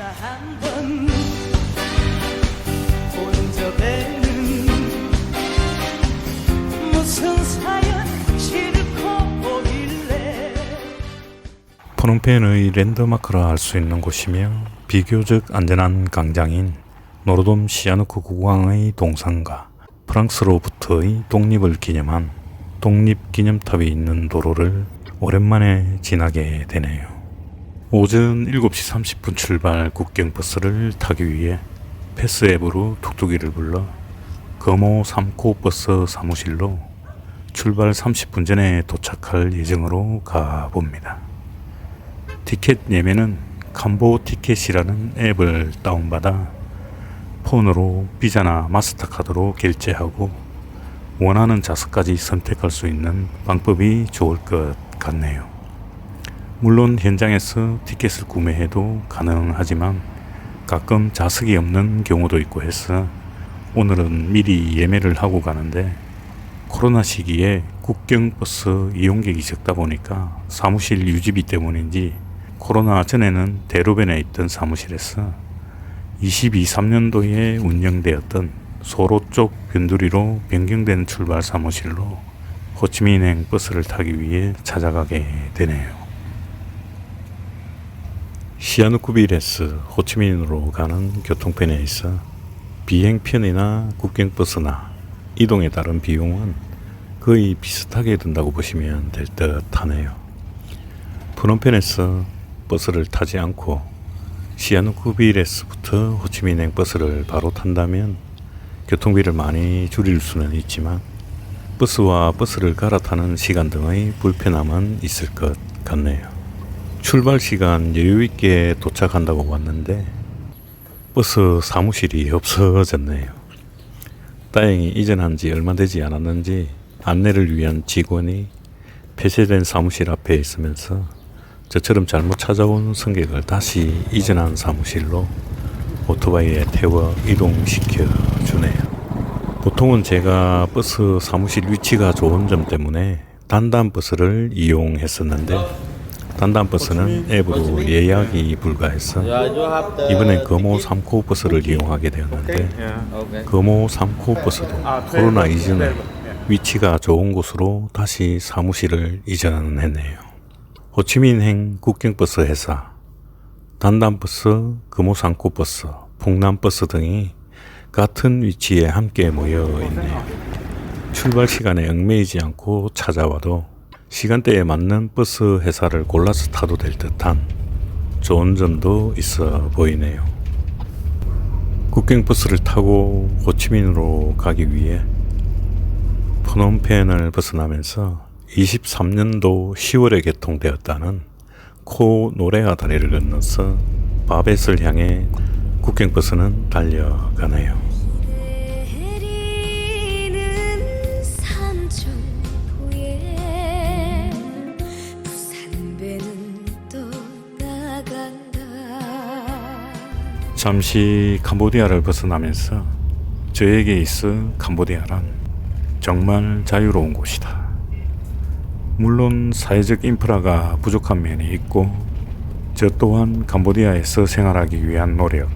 나 한번 프놈펜의 랜드마크라 할 수 있는 곳이며 비교적 안전한 강장인 노르돔 시아누크 국왕의 동상과 프랑스로부터의 독립을 기념한 독립기념탑이 있는 도로를 오랜만에 지나게 되네요. 오전 7시 30분 출발 국경버스를 타기 위해 패스 앱으로 툭툭이를 불러 금호 3코 버스 사무실로 출발 30분 전에 도착할 예정으로 가봅니다. 티켓 예매는 캄보 티켓이라는 앱을 다운받아 폰으로 비자나 마스터카드로 결제하고 원하는 좌석까지 선택할 수 있는 방법이 좋을 것 같네요. 물론 현장에서 티켓을 구매해도 가능하지만 가끔 좌석이 없는 경우도 있고 해서 오늘은 미리 예매를 하고 가는데 코로나 시기에 국경버스 이용객이 적다 보니까 사무실 유지비 때문인지 코로나 전에는 대로변에 있던 사무실에서 22, 3년도에 운영되었던 소로 쪽 변두리로 변경된 출발 사무실로 호치민행 버스를 타기 위해 찾아가게 되네요. 시아누쿠빌에서 호치민으로 가는 교통편에 있어 비행편이나 국경버스나 이동에 따른 비용은 거의 비슷하게 든다고 보시면 될 듯 하네요. 프놈펜에서 버스를 타지 않고 시아누쿠빌에서부터 호치민행 버스를 바로 탄다면 교통비를 많이 줄일 수는 있지만 버스와 버스를 갈아타는 시간 등의 불편함은 있을 것 같네요. 출발 시간 여유 있게 도착한다고 왔는데 버스 사무실이 없어졌네요. 다행히 이전한 지 얼마 되지 않았는지 안내를 위한 직원이 폐쇄된 사무실 앞에 있으면서 저처럼 잘못 찾아온 승객을 다시 이전한 사무실로 오토바이에 태워 이동시켜 주네요. 보통은 제가 버스 사무실 위치가 좋은 점 때문에 단단 버스를 이용했었는데 단단 버스는 앱으로 예약이 불가해서 이번엔 금호 3코 버스를 이용하게 되었는데 금호 3코 버스도 코로나 이전에 위치가 좋은 곳으로 다시 사무실을 이전했네요. 호치민행 국경버스 회사, 단단버스, 금호 3코 버스, 풍남버스 등이 같은 위치에 함께 모여 있네요. 출발 시간에 얽매이지 않고 찾아와도 시간대에 맞는 버스 회사를 골라서 타도 될 듯한 좋은 점도 있어 보이네요. 국경버스를 타고 호치민으로 가기 위해 프놈펜을 벗어나면서 23년도 10월에 개통되었다는 코 노래가 다리를 건너서 바벳을 향해 국경버스는 달려가네요. 잠시 캄보디아를 벗어나면서 저에게 있어 캄보디아란 정말 자유로운 곳이다. 물론 사회적 인프라가 부족한 면이 있고 저 또한 캄보디아에서 생활하기 위한 노력,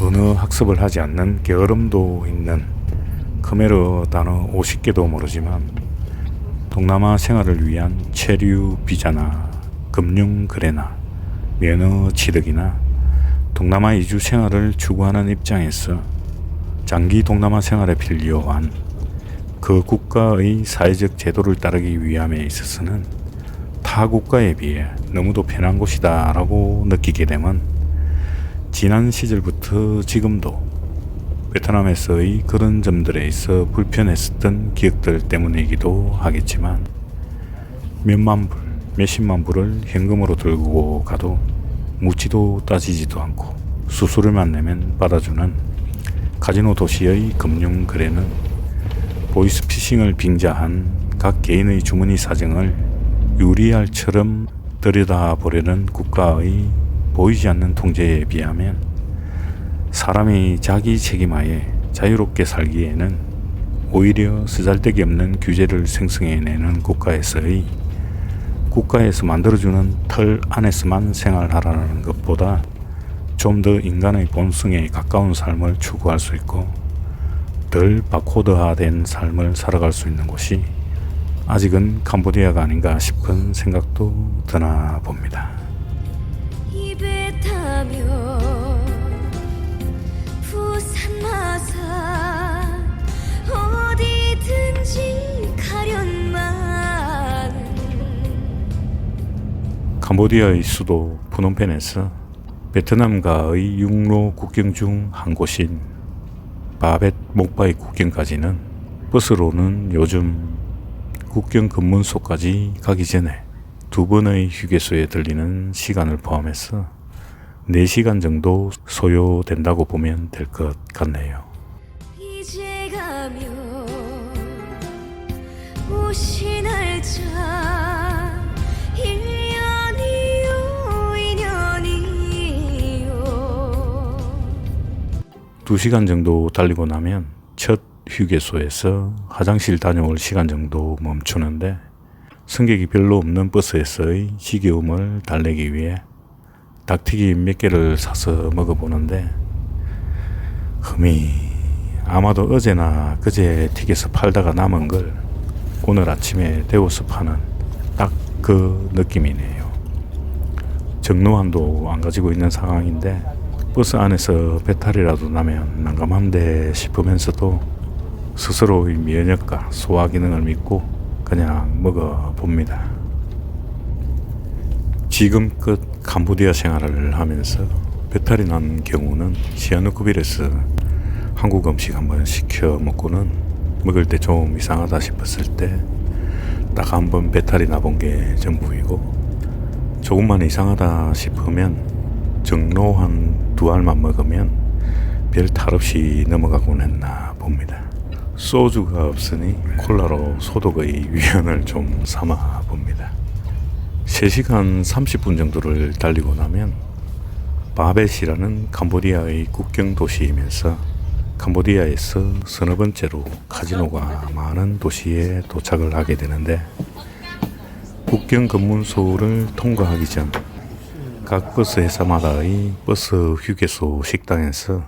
언어 학습을 하지 않는 게으름도 있는 크메르 단어 50개도 모르지만 동남아 생활을 위한 체류 비자나 금융 거래나 면허 취득이나 동남아 이주 생활을 추구하는 입장에서 장기 동남아 생활에 필요한 그 국가의 사회적 제도를 따르기 위함에 있어서는 타 국가에 비해 너무도 편한 곳이다 라고 느끼게 되면 지난 시절부터 지금도 베트남에서의 그런 점들에 있어 불편했었던 기억들 때문이기도 하겠지만 몇만 불, 몇십만 불을 현금으로 들고 가도 묻지도 따지지도 않고 수수료만 내면 받아주는 카지노 도시의 금융 거래는 보이스피싱을 빙자한 각 개인의 주머니 사정을 유리알처럼 들여다보려는 국가의 보이지 않는 통제에 비하면 사람이 자기 책임하에 자유롭게 살기에는 오히려 쓰잘데기 없는 규제를 생성해내는 국가에서의 국가에서 만들어주는 틀 안에서만 생활하라는 것보다 좀 더 인간의 본성에 가까운 삶을 추구할 수 있고 덜 바코드화된 삶을 살아갈 수 있는 곳이 아직은 캄보디아가 아닌가 싶은 생각도 드나 봅니다. 입에 타며 부산 마산 캄보디아의 수도 푸놈펜에서 베트남과의 육로 국경 중 한 곳인 바벳 목바이 국경까지는 버스로는 요즘 국경 검문소까지 가기 전에 두 번의 휴게소에 들리는 시간을 포함해서 4시간 정도 소요된다고 보면 될 것 같네요. 이제 날짜 2시간 정도 달리고 나면 첫 휴게소에서 화장실 다녀올 시간 정도 멈추는데 승객이 별로 없는 버스에서의 지겨움을 달래기 위해 닭튀김 몇 개를 사서 먹어보는데 흠이 아마도 어제나 그제 튀겨서 팔다가 남은 걸 오늘 아침에 데워서 파는 딱 그 느낌이네요. 정로환도 안 가지고 있는 상황인데 버스 안에서 배탈이라도 나면 난감한데 싶으면서도 스스로의 면역과 소화 기능을 믿고 그냥 먹어 봅니다. 지금껏 캄보디아 생활을 하면서 배탈이 난 경우는 시아누쿠빌에서 한국 음식 한번 시켜 먹고는 먹을 때 좀 이상하다 싶었을 때 딱 한 번 배탈이 나본 게 전부이고 조금만 이상하다 싶으면 정로 한 두 알만 먹으면 별 탈 없이 넘어가곤 했나 봅니다. 소주가 없으니 콜라로 소독의 위안을 좀 삼아 봅니다. 3시간 30분 정도를 달리고 나면 바벳이라는 캄보디아의 국경 도시이면서 캄보디아에서 서너 번째로 카지노가 많은 도시에 도착을 하게 되는데 국경 검문소를 통과하기 전 각 버스 회사마다의 버스 휴게소 식당에서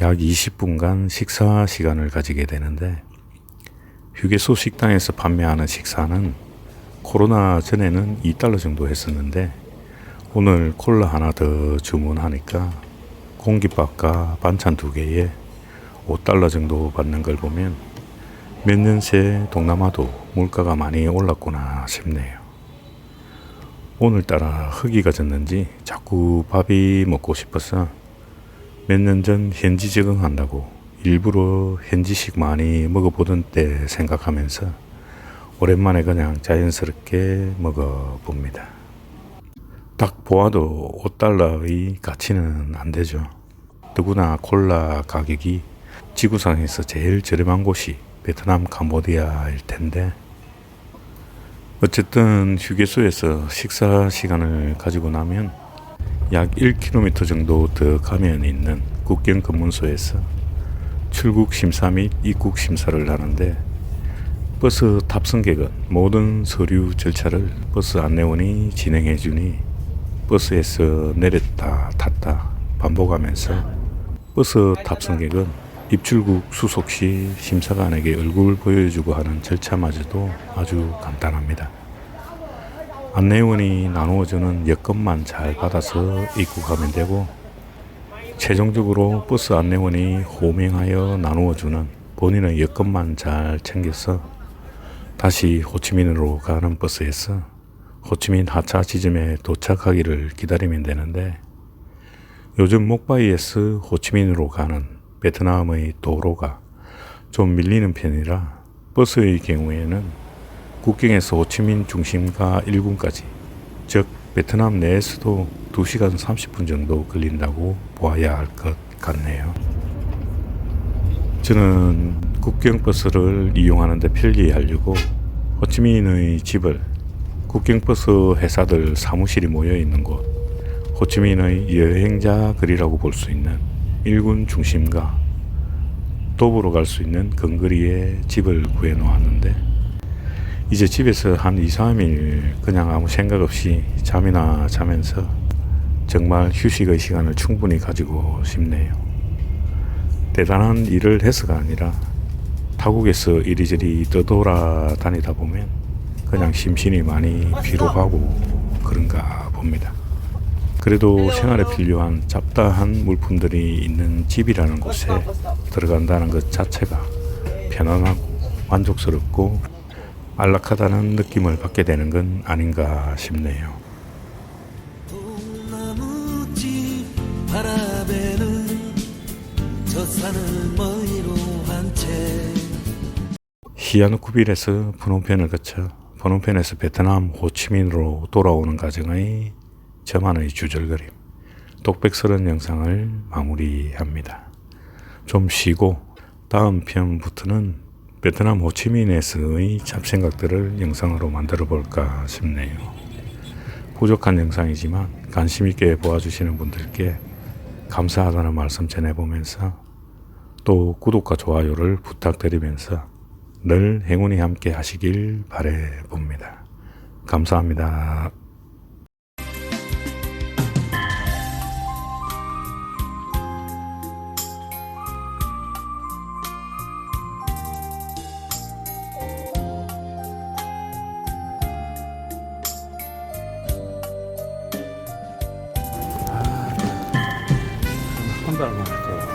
약 20분간 식사 시간을 가지게 되는데 휴게소 식당에서 판매하는 식사는 코로나 전에는 2달러 정도 했었는데 오늘 콜라 하나 더 주문하니까 공깃밥과 반찬 두 개에 5달러 정도 받는 걸 보면 몇 년 새 동남아도 물가가 많이 올랐구나 싶네요. 오늘따라 허기가 졌는지 자꾸 밥이 먹고 싶어서 몇년 전 현지 적응한다고 일부러 현지식 많이 먹어보던 때 생각하면서 오랜만에 그냥 자연스럽게 먹어봅니다. 딱 보아도 5달러의 가치는 안 되죠. 더구나 콜라 가격이 지구상에서 제일 저렴한 곳이 베트남 캄보디아일 텐데 어쨌든 휴게소에서 식사 시간을 가지고 나면 약 1km 정도 더 가면 있는 국경 검문소에서 출국 심사 및 입국 심사를 하는데 버스 탑승객은 모든 서류 절차를 버스 안내원이 진행해 주니 버스에서 내렸다 탔다 반복하면서 버스 탑승객은 입출국 수속 시 심사관에게 얼굴 보여주고 하는 절차마저도 아주 간단합니다. 안내원이 나누어주는 여권만 잘 받아서 입국하면 되고 최종적으로 버스 안내원이 호명하여 나누어주는 본인의 여권만 잘 챙겨서 다시 호치민으로 가는 버스에서 호치민 하차 지점에 도착하기를 기다리면 되는데 요즘 목바이에서 호치민으로 가는 베트남의 도로가 좀 밀리는 편이라 버스의 경우에는 국경에서 호치민 중심가 1군까지 즉 베트남 내에서도 2시간 30분 정도 걸린다고 보아야 할 것 같네요. 저는 국경 버스를 이용하는데 편리하려고 호치민의 집을 국경 버스 회사들 사무실이 모여 있는 곳 호치민의 여행자 거리라고 볼 수 있는 일군 중심가 도보로 갈 수 있는 근거리에 집을 구해 놓았는데 이제 집에서 한 2, 3일 그냥 아무 생각 없이 잠이나 자면서 정말 휴식의 시간을 충분히 가지고 싶네요. 대단한 일을 해서가 아니라 타국에서 이리저리 떠돌아 다니다 보면 그냥 심신이 많이 피로하고 그런가 봅니다. 그래도 생활에 필요한 잡다한 물품들이 있는 집이라는 곳에 들어간다는 것 자체가 편안하고 만족스럽고 안락하다는 느낌을 받게 되는 건 아닌가 싶네요. 시아누쿠빌에서 프놈펜을 거쳐 프놈펜에서 베트남 호치민으로 돌아오는 과정의 저만의 주절거림, 똑백스런 영상을 마무리합니다. 좀 쉬고 다음 편부터는 베트남 호치민에서의 잡생각들을 영상으로 만들어 볼까 싶네요. 부족한 영상이지만 관심 있게 보아주시는 분들께 감사하다는 말씀 전해보면서 또 구독과 좋아요를 부탁드리면서 늘 행운이 함께 하시길 바래 봅니다. 감사합니다. 판단을 할까요?